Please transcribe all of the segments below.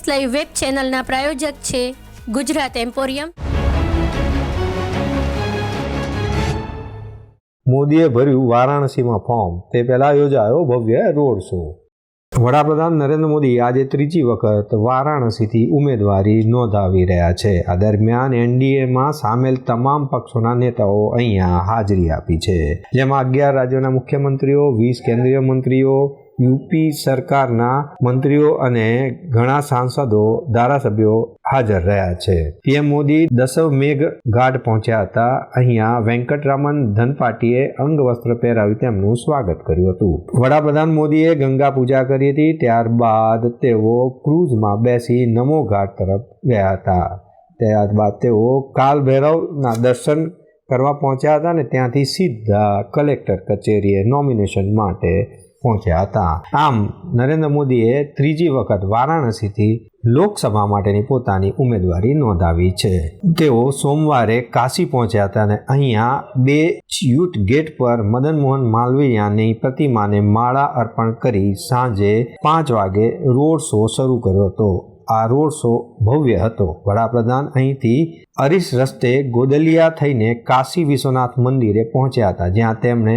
S live web ચેનલના પ્રાયોજક છે Gujarat emporium. મોદીએ ભર્યું વારાણસીમાં ફોર્મ. તે પહેલા યોજાયો ભવ્ય રોડ શો. વડાપ્રધાન નરેન્દ્ર મોદી આજે ત્રીજી વખત વારાણસીથી ઉમેદવારી નોંધાવી રહ્યા છે. આ દરમિયાન એનડીએમાં સામેલ તમામ પક્ષોના નેતાઓ અહીંયા હાજરી આપી છે. જેમાં અગિયાર રાજ્યોના મુખ્યમંત્રીઓ, વીસ કેન્દ્રીય મંત્રીઓ યુપી સરકારના મંત્રીઓ અને ઘણા સાંસદો, ધારાસભ્યો હાજર રહ્યા છે. પીએમ મોદી દસવ મેઘ ઘાટ પહોંચ્યા હતા. અહીંયા વેંકટરામન ધનપાટીએ અંગવસ્ત્ર પહેરાવી તેમનું સ્વાગત કર્યું હતું. વડાપ્રધાન મોદીએ ગંગા પૂજા કરી હતી. ત્યારબાદ તેઓ ક્રૂઝમાં બેસી નમો ઘાટ તરફ ગયા હતા. ત્યારબાદ તેઓ કાલ ભૈરવના દર્શન કરવા પહોંચ્યા હતા અને ત્યાંથી સીધા કલેક્ટર કચેરીએ નોમિનેશન માટે પહોંચ્યા હતા. આમ, નરેન્દ્ર મોદીએ ત્રીજી વખત વારાણસીથી લોકસભા માટેની પોતાની ઉમેદવારી નોંધાવી છે. તેઓ સોમવારે કાશી પહોંચ્યા હતા અને અહીંયા બે યુથ ગેટ પર મદન મોહન માલવીયાની પ્રતિમાને માળા અર્પણ કરી સાંજે પાંચ વાગે રોડ શો શરૂ કર્યો હતો. આ રોડ શો ભવ્ય હતો. વડાપ્રધાન અહીંથી અરીસ રસ્તે ગોદલિયા થઈને કાશી વિશ્વનાથ મંદિરે પહોંચ્યા હતા, જ્યાં તેમણે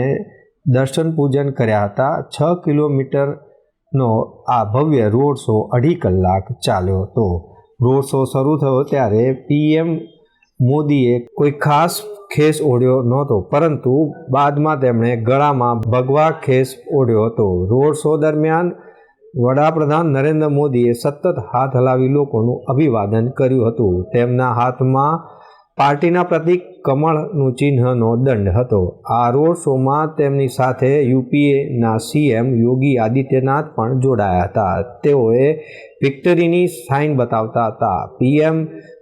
દર્શન પૂજન કર્યા હતા. છ કિલોમીટરનો આ ભવ્ય રોડ શો અઢી કલાક ચાલ્યો હતો. રોડ શો શરૂ થયો ત્યારે પીએમ મોદીએ કોઈ ખાસ ખેસ ઓઢ્યો નહોતો, પરંતુ બાદમાં તેમણે ગળામાં ભગવા ખેસ ઓઢ્યો હતો. રોડ શો દરમિયાન વડાપ્રધાન નરેન્દ્ર મોદીએ સતત હાથ હલાવી લોકોનું અભિવાદન કર્યું હતું. તેમના હાથમાં પાર્ટીના પ્રતિક કમળનું ચિહ્નનો દંડ હતો. આ રોડ શોમાં તેમની સાથે યુપીએના સીએમ યોગી આદિત્યનાથ પણ જોડાયા હતા. તેઓએ વિક્ટરીની સાઇન બતાવતા હતા. પીએમ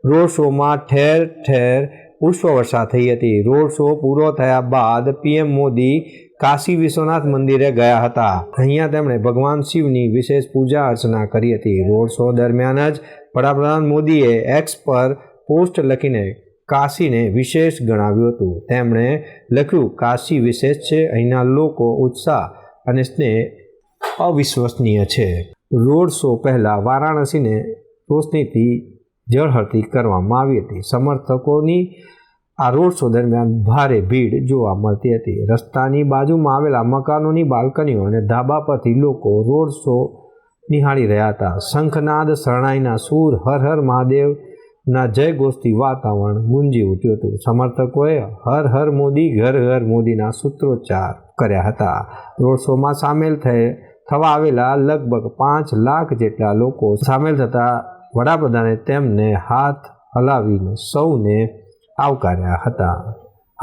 રોડ શોમાં ઠેર ઠેર પુષ્પવર્ષા થઈ હતી. રોડ શો પૂરો થયા બાદ પીએમ મોદી કાશી વિશ્વનાથ મંદિરે ગયા હતા. અહીંયા તેમણે ભગવાન શિવની વિશેષ પૂજા અર્ચના કરી હતી. રોડ શો દરમિયાન જ વડાપ્રધાન મોદીએ એક્સ પર પોસ્ટ લખીને કાશીને વિશેષ ગણાવ્યું હતું. તેમણે લખ્યું, કાશી વિશેષ છે, અહીંના લોકો ઉત્સાહ અને સ્નેહ અવિશ્વસનીય છે. રોડ શો પહેલાં વારાણસીને રોશનીથી જળહળતી કરવામાં આવી હતી. સમર્થકોની આ રોડ શો દરમિયાન ભારે ભીડ જોવા મળતી હતી. રસ્તાની બાજુમાં આવેલા મકાનોની બાલ્કનીઓ અને ધાબા પરથી લોકો રોડ શો નિહાળી રહ્યા હતા. શંખનાદ શરણાઈના સૂર, હર હર મહાદેવ ના જય ગોષ્ઠી વાતાવરણ ગુંજી ઉઠ્યું હતું. સમર્થકોએ હર હર મોદી, ઘર ઘર મોદીના સૂત્રોચ્ચાર કર્યા હતા. રોડ શોમાં સામેલ થઈ થવા આવેલા લગભગ પાંચ લાખ જેટલા લોકો સામેલ થતા વડાપ્રધાને તેમને હાથ હલાવીને સૌને આવકાર્યા હતા.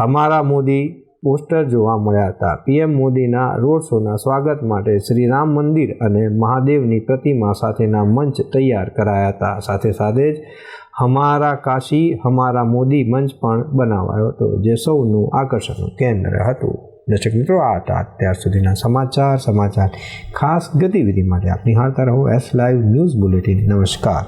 હમારા મોદી પોસ્ટર જોવા મળ્યા હતા. પીએમ મોદીના રોડ શોના સ્વાગત માટે શ્રી રામ મંદિર અને મહાદેવની પ્રતિમા સાથેના મંચ તૈયાર કરાયા હતા. સાથે સાથે જ હમારા કાશી હમારા મોદી મંચ પણ બનાવાયો હતો જે સૌનું આકર્ષણનું કેન્દ્ર હતું દર્શક મિત્રો આ હતા અત્યાર સુધીના સમાચાર સમાચાર ખાસ ગતિવિધિ માટે આપ નિહાળતા રહો એસ લાઈવ ન્યૂઝ બુલેટિન નમસ્કાર